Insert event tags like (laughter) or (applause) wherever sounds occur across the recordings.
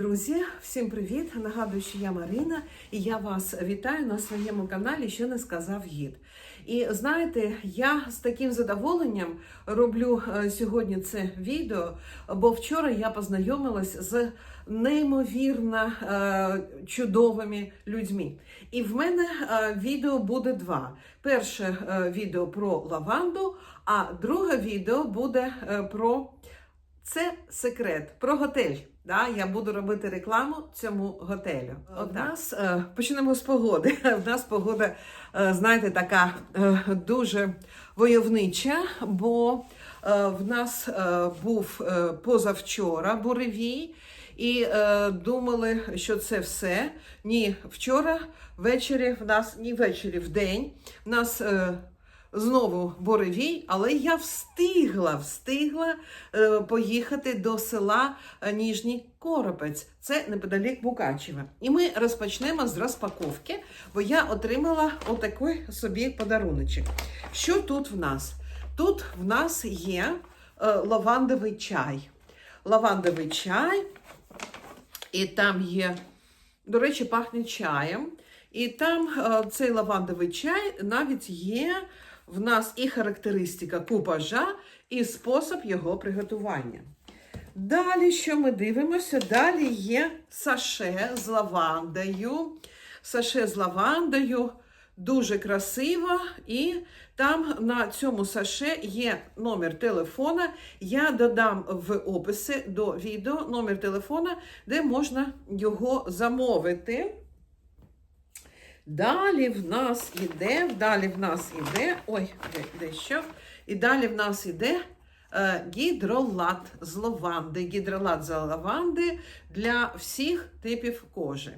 Друзі, всім привіт! Нагадую, що я Марина, і я вас вітаю на своєму каналі, що не сказав гід. І знаєте, я з таким задоволенням роблю е, сьогодні це відео, бо вчора я познайомилась з неймовірно е, чудовими людьми. І в мене е, відео буде два. Перше відео про лаванду, а друге відео буде про це секрет про готель. Да, я буду робити рекламу цьому готелю. У нас е, почнемо з погоди. (laughs) У нас погода, е, знаєте, така е, дуже войовнича, бо е, в нас е, був е, позавчора буревій, і е, думали, що це все. Ні, вчора ввечері в нас, ні ввечері, в день в нас. Е, Знову буревій, але я встигла, встигла е, поїхати до села е, Ніжній Коропець. Це неподалік Букачева. І ми розпочнемо з розпаковки, бо я отримала отакий собі подаруночок. Що тут в нас? Тут в нас є е, лавандовий чай. Лавандовий чай, і там є, до речі, пахне чаєм. І там цей лавандовий чай навіть є в нас і характеристика купажа, і спосіб його приготування. Далі, що ми дивимося? Далі є саше з лавандою. Саше з лавандою дуже красиво, і там на цьому саше є номер телефона. Я додам в описі до відео номер телефона, де можна його замовити. Далі в нас іде, далі в нас іде, ой, де, де що? І далі в нас іде е, гідролат з лаванди. Гідролат з лаванди для всіх типів кожи.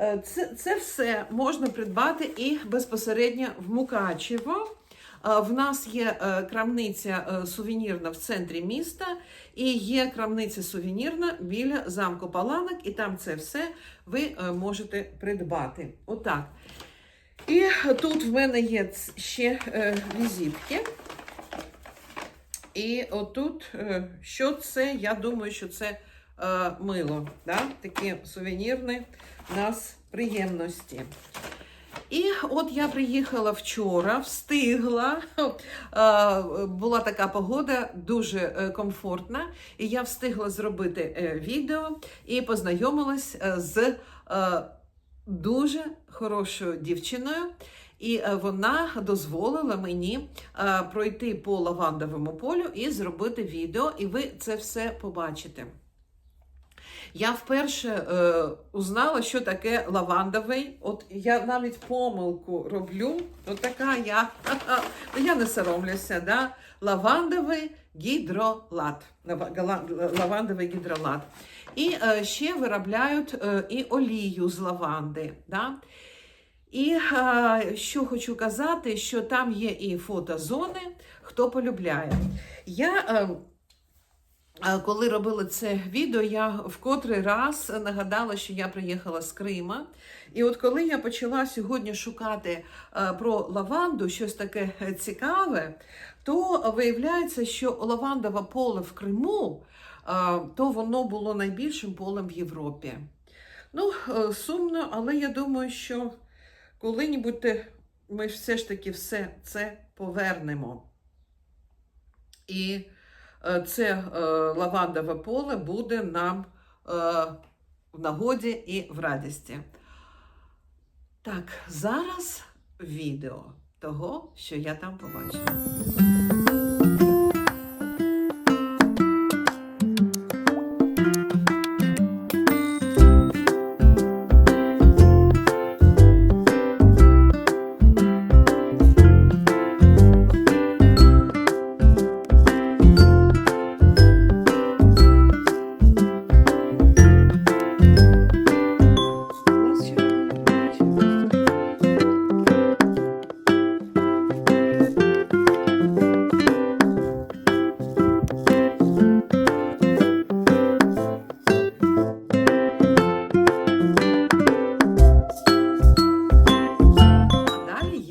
Е, це, це все можна придбати і безпосередньо в Мукачево. В нас є е, крамниця е, сувенірна в центрі міста, і є крамниця сувенірна біля замку Паланок, і там це все ви е, можете придбати. Отак. І тут в мене є ще візитки. І отут, що це? Я думаю, що це мило. Да? Такі сувенірні у нас приємності. І от я приїхала вчора, встигла. Була така погода, дуже е, комфортна, і я встигла зробити е, відео і познайомилась е, з дуже хорошою дівчиною. І вона дозволила мені пройти по лавандовому полю і зробити відео, і ви це все побачите. Я вперше е, узнала, що таке лавандовий. От я навіть помилку роблю. От така я. (laughs) Я не соромлюся, да? Лавандовий гідролат. Лавандовий гідролат. І е, ще виробляють е, і олію з лаванди. Да? І е, що хочу казати, що там є і фотозони, хто полюбляє. Я Е, Коли робили це відео, я в котрий раз нагадала, що я приїхала з Крима. І от коли я почала сьогодні шукати е, про лаванду, щось таке цікаве, то виявляється, що лавандове поле в Криму, е, то воно було найбільшим полем в Європі. Ну, е, сумно, але я думаю, що коли-небудь ми все ж таки все це повернемо. І це е, лавандове поле буде нам е, в нагоді і в радісті. Так, зараз відео того, що я там побачила.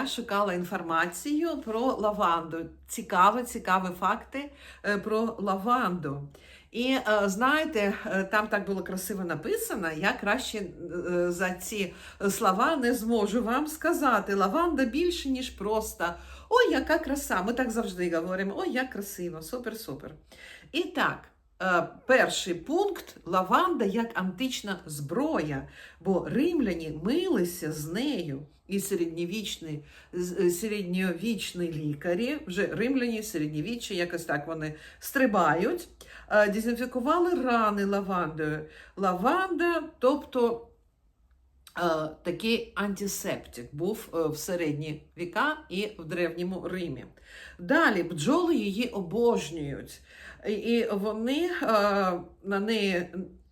Я шукала інформацію про лаванду. Цікаві, цікаві факти е, про лаванду. І е, знаєте, е, там так було красиво написано. Я краще за ці слова не зможу вам сказати. Лаванда більше, ніж просто. Ой, яка краса! Ми так завжди говоримо. Ой, як красиво, супер-супер. І так, перший пункт лаванда як антична зброя, бо римляні милися з нею. І середньовічні, е, середньовічні лікарі, вже римляні, середньовіччя, якось так вони стрибають, е, дезінфікували рани лавандою. Лаванда, тобто е, такий антисептик був е, в середні віка і в Древньому Римі. Далі бджоли її обожнюють, і- вони е, на неї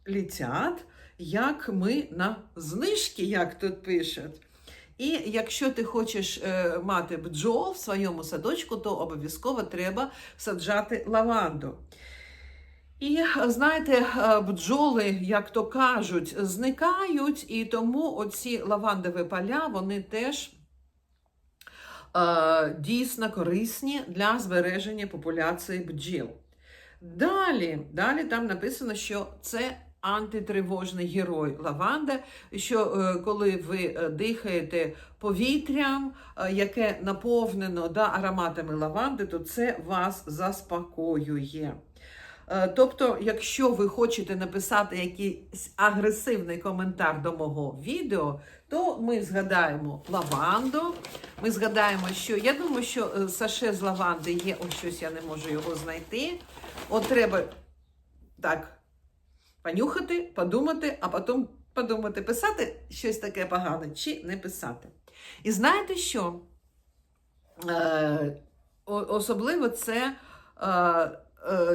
літять, як ми на знижки, як тут пишуть. І якщо ти хочеш е, мати бджол в своєму садочку, то обов'язково треба саджати лаванду. І знаєте, е, бджоли, як то кажуть, зникають, і тому оці лавандові поля вони теж е, дійсно корисні для збереження популяції бджіл. Далі, далі там написано, що це антитривожний герой лаванда, що е, коли ви е, дихаєте повітрям, е, яке наповнено да, ароматами лаванди, то це вас заспокоює. Е, Тобто, якщо ви хочете написати якийсь агресивний коментар до мого відео, то ми згадаємо лаванду. Ми згадаємо, що я думаю, що е, саше з лаванди є, ось щось я не можу його знайти. От треба так понюхати, подумати, а потім подумати, писати щось таке погане чи не писати. І знаєте що? Е, особливо це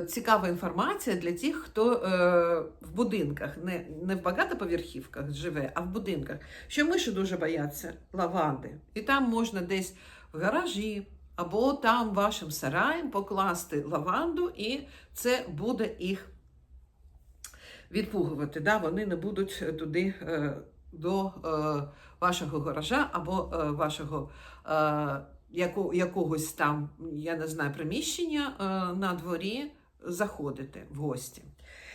цікава інформація для тих, хто е, в будинках, не, не в багатоповерхівках живе, а в будинках. Що миші дуже бояться лаванди. І там можна десь в гаражі або там вашим сараєм покласти лаванду, і це буде їх відпугувати. Да? Вони не будуть туди е, до е, вашого гаража або е, вашого е, яко, якогось там, я не знаю, приміщення е, на дворі заходити в гості.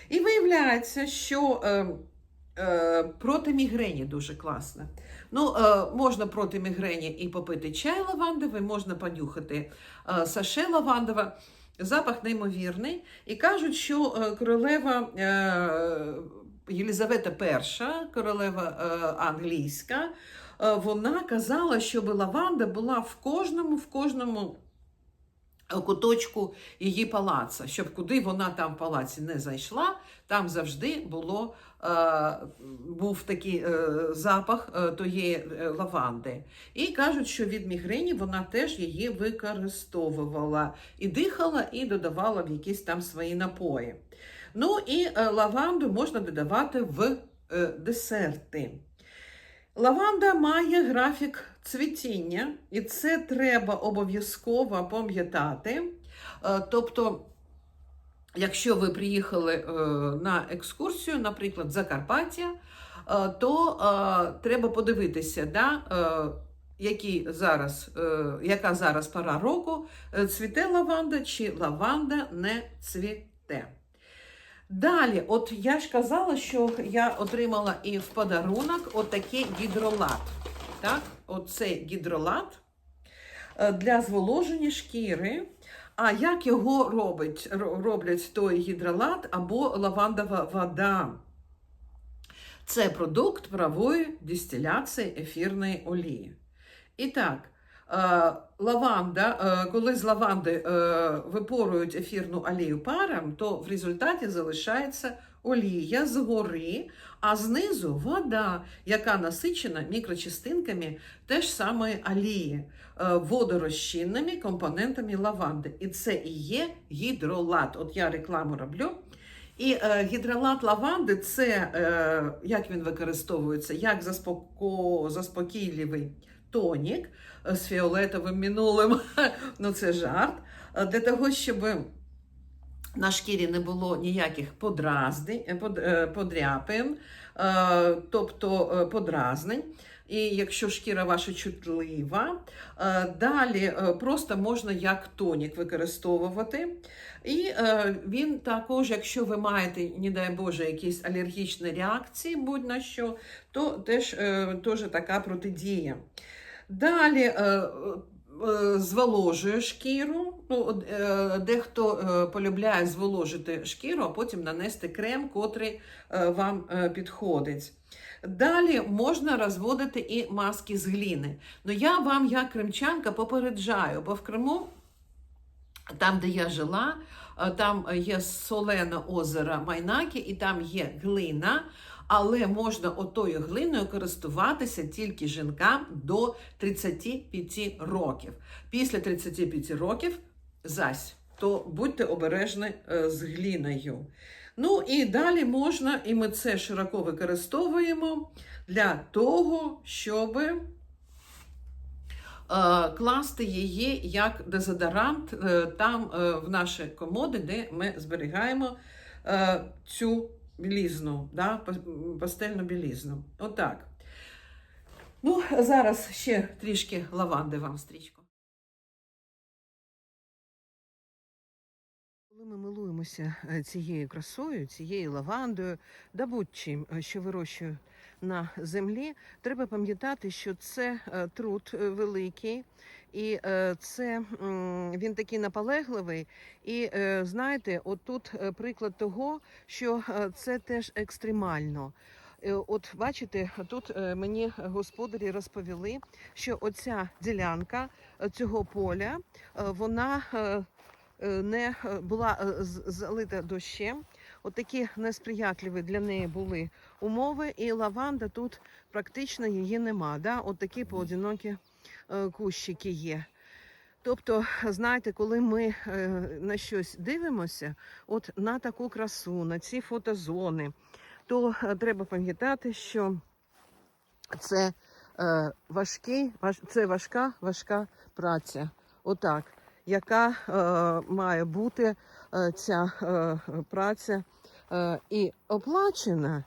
І виявляється, що е, е, проти мігрені дуже класно. Ну, можна проти мігрені і попити чай лавандовий, можна понюхати саше лавандове. Запах неймовірний. І кажуть, що королева Єлізавета І, королева англійська, вона казала, щоб лаванда була в кожному, в кожному е, куточку її палаца, щоб куди вона там в палаці не зайшла, там завжди було, е, був такий е, запах е, тієї е, лаванди. І кажуть, що від мігрені вона теж її використовувала і дихала, і додавала в якісь там свої напої. Ну і е, лаванду можна додавати в е, десерти. Лаванда має графік цвітіння, і це треба обов'язково пам'ятати. Е, Тобто, якщо ви приїхали е, на екскурсію, наприклад, Закарпаття, е, то треба подивитися, да, які зараз, яка зараз пора року, цвіте лаванда чи лаванда не цвіте. Далі, от я ж казала, що я отримала і в подарунок отакий гідролат. Так? Оцей гідролат е, для зволоження шкіри. А як його робить, роблять той гідролат або лавандова вода? Це продукт правої дистиляції ефірної олії. І так, лаванда, е, коли з лаванди е, випорують ефірну олію паром, то в результаті залишається олія згори, а знизу вода, яка насичена мікрочастинками теж самої олії, е, водорозчинними компонентами лаванди. І це і є гідролат. От я рекламу роблю. І е, гідролат лаванди це е, як він використовується, як заспоко, заспокійливий тонік е, з фіолетовим минулим. (laughs) ну це жарт. Е, Для того, щоб на шкірі не було ніяких подразнень, е, подряпин, тобто подразнень. І якщо шкіра ваша чутлива, е, далі е, просто можна як тонік використовувати. І е, він також, якщо ви маєте, не дай Боже, якісь алергічні реакції, будь-на що, то теж, теж така протидія. Далі зволожує шкіру. Ну, дехто полюбляє зволожити шкіру, а потім нанести крем, котрий вам підходить. Далі можна розводити і маски з гліни. Ну я вам, як кримчанка, попереджаю, бо в Криму, там, де я жила, е, там є солене озеро Майнакі, і там є глина, але можна отою глиною користуватися тільки жінкам до 35 років. Після 35 років зась, то будьте обережні е, з гліною. Ну і далі можна, і ми це широко використовуємо для того, щоб е, класти її як дезодорант е, там в наші комоди, де ми зберігаємо цю білізну, да, пастельну білізну. Отак. Ну, зараз ще трішки лаванди вам стрічку. Коли ми милуємося е, цією красою, цією лавандою, да будь-чим, е, що вирощує на землі, треба пам'ятати, що це е, труд великий, і це він такий наполегливий. І знаєте, отут приклад того, що це теж екстремально. От бачите, тут мені господарі розповіли, що оця ділянка цього поля, вона не е, була е, залита дощем. От такі несприятливі для неї були умови, і лаванда тут практично її нема. Да? От такі поодинокі е, кущики є. Тобто, знаєте, коли ми е, на щось дивимося, от на таку красу, на ці фотозони, то е, треба пам'ятати, що це е, важкий, це важка, важка праця. Отак, яка е, має бути е, ця е, праця е, і оплачена,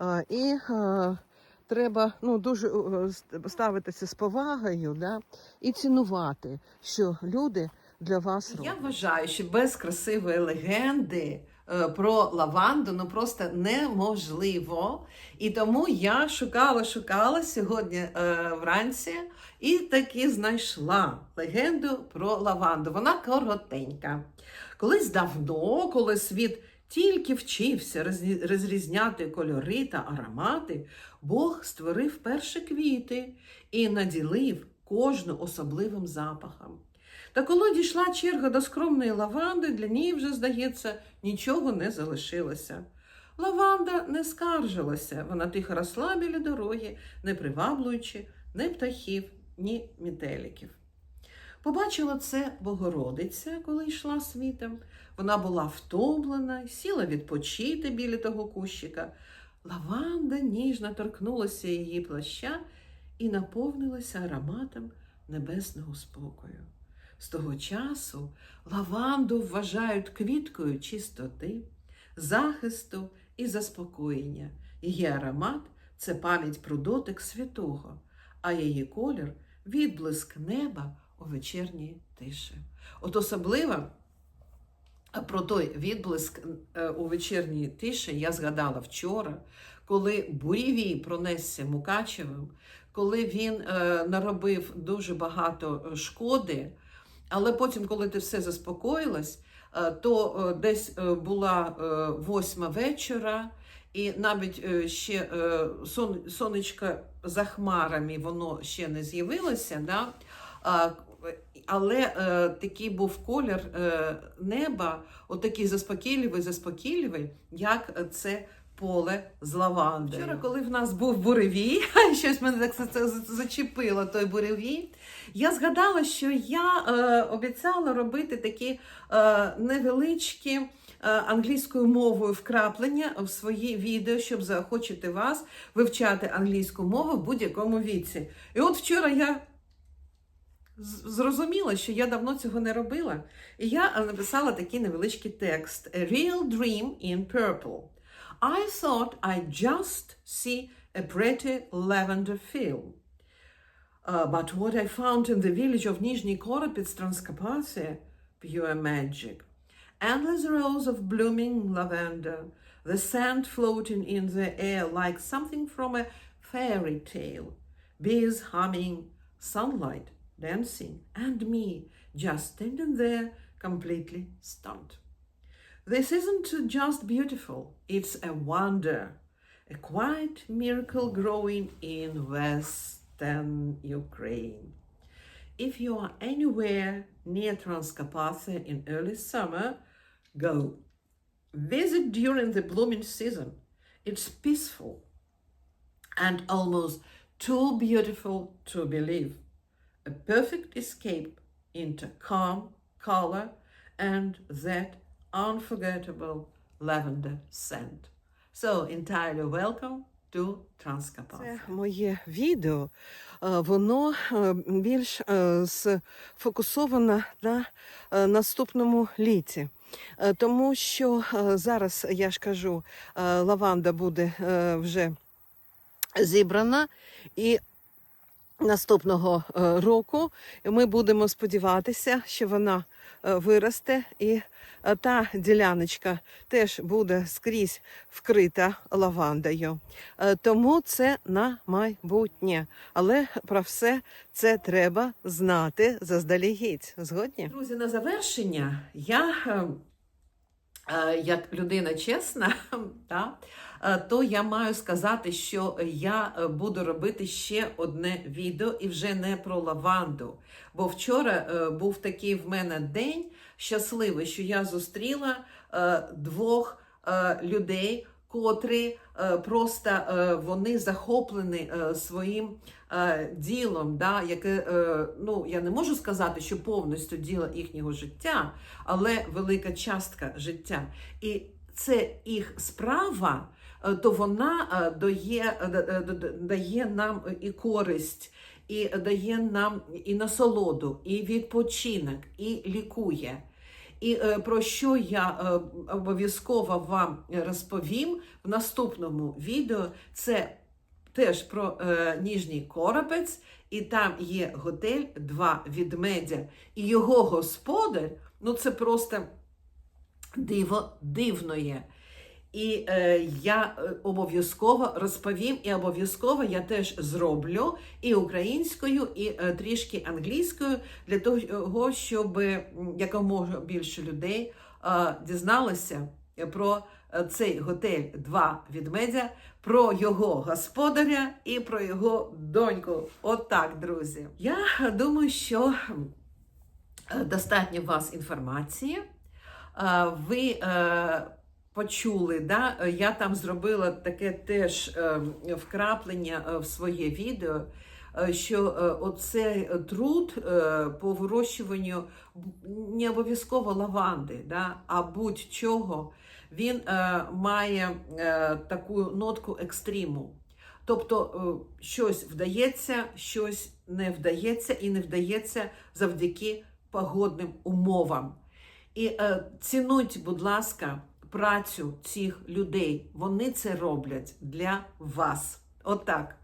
е, і е, треба ну, дуже е, ставитися з повагою да, і цінувати, що люди для вас роблять. Я вважаю, що без красивої легенди про лаванду ну просто неможливо. І тому я шукала, шукала сьогодні е, вранці і таки знайшла легенду про лаванду. Вона коротенька. Колись давно, коли світ тільки вчився розрізняти кольори та аромати, Бог створив перші квіти і наділив кожну особливим запахом. Та коли дійшла черга до скромної лаванди, для неї вже, здається, нічого не залишилося. Лаванда не скаржилася, вона тихо росла біля дороги, не приваблюючи ні птахів, ні метеликів. Побачила це Богородиця, коли йшла світом. Вона була втомлена, сіла відпочити біля того кущика. Лаванда ніжно торкнулася її плаща і наповнилася ароматом небесного спокою. З того часу лаванду вважають квіткою чистоти, захисту і заспокоєння. Її аромат це пам'ять про дотик святого, а її колір відблиск неба у вечірній тиші. От особливо про той відблиск е, у вечірній тиші я згадала вчора, коли бурєвій пронесся Мукачевим, коли він е, наробив дуже багато е, шкоди, але потім, коли ти все заспокоїлось, е, то е, десь е, була восьма вечора, і навіть ще сон, сонечко за хмарами воно ще не з'явилося. Да? Але такий був колір неба, отакий заспокійливий, заспокійливий, як це поле з лавандою. Вчора, коли в нас був буревій, (laughs) щось мене так зачепило той буревій, я згадала, що я е, обіцяла робити такі е, невеличкі е, англійською мовою вкраплення в свої відео, щоб заохочити вас вивчати англійську мову в будь-якому віці. І от вчора я зрозуміла, що я давно цього не робила. І я е, написала такий невеличкий текст: A real dream in purple. I thought I'd just see a pretty lavender field. Uh, but what I found in the village of Nizhny Koropets, Transcarpathia, pure magic. Endless rows of blooming lavender, the sand floating in the air like something from a fairy tale, bees humming, sunlight dancing, and me just standing there completely stunned. This isn't just beautiful, it's a wonder, a quiet miracle growing in western Ukraine. If you are anywhere near Transcarpathia in early summer, go. Visit during the blooming season. It's peaceful and almost too beautiful to believe. A perfect escape into calm, color, and that unforgettable lavender scent. So, entirely welcome to Transcarpathia. Це моє відео, е, воно е, більш е, сфокусовано на наступному літі. Тому що зараз, я ж кажу, лаванда буде вже зібрана, і наступного року ми будемо сподіватися, що вона виросте, і е, та діляночка теж буде скрізь вкрита лавандою. Е, Тому це на майбутнє. Але про все це треба знати заздалегідь. Згодні? Друзі, на завершення я. Е, Як людина чесна, (laughs) та, е, то я маю сказати, що я е, буду робити ще одне відео і вже не про лаванду. Бо вчора був такий в мене день щасливий, що я зустріла двох людей, котрі просто вони захоплені своїм е, ділом, да, яке, е, ну, я не можу сказати, що повністю діло їхнього життя, але велика частка життя. І це їх справа, е, то вона дає, дає нам і користь, і дає нам і насолоду, і відпочинок, і лікує. І про що я обов'язково вам розповім в наступному відео, це теж про е, Ніжній Коропець, і там є готель Два Відмедя. І його господар, ну це просто диво дивноє. І е, я е, обов'язково розповім, і обов'язково я теж зроблю і українською, і е, трішки англійською, для того, щоб якомога більше людей е, дізналося про цей готель Два відмедя, про його господаря і про його доньку. Отак, друзі. Я думаю, що е, достатньо вас інформації. Е, Ви е, почули, да? е, я там зробила таке теж е, вкраплення е, в своє відео, е, що е, оцей труд е, по вирощуванню не обов'язково лаванди, да? а будь-чого, він е, має е, таку нотку екстриму. Тобто е, щось вдається, щось не вдається і не вдається завдяки погодним умовам. І е, цінуйте, будь ласка, працю цих людей. Вони це роблять для вас. Отак.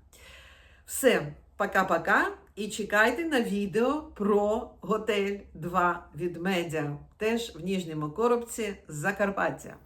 Все, пока-пока. І чекайте на відео про готель 2 від медіа, теж в Ніжньому Коробці Закарпаття.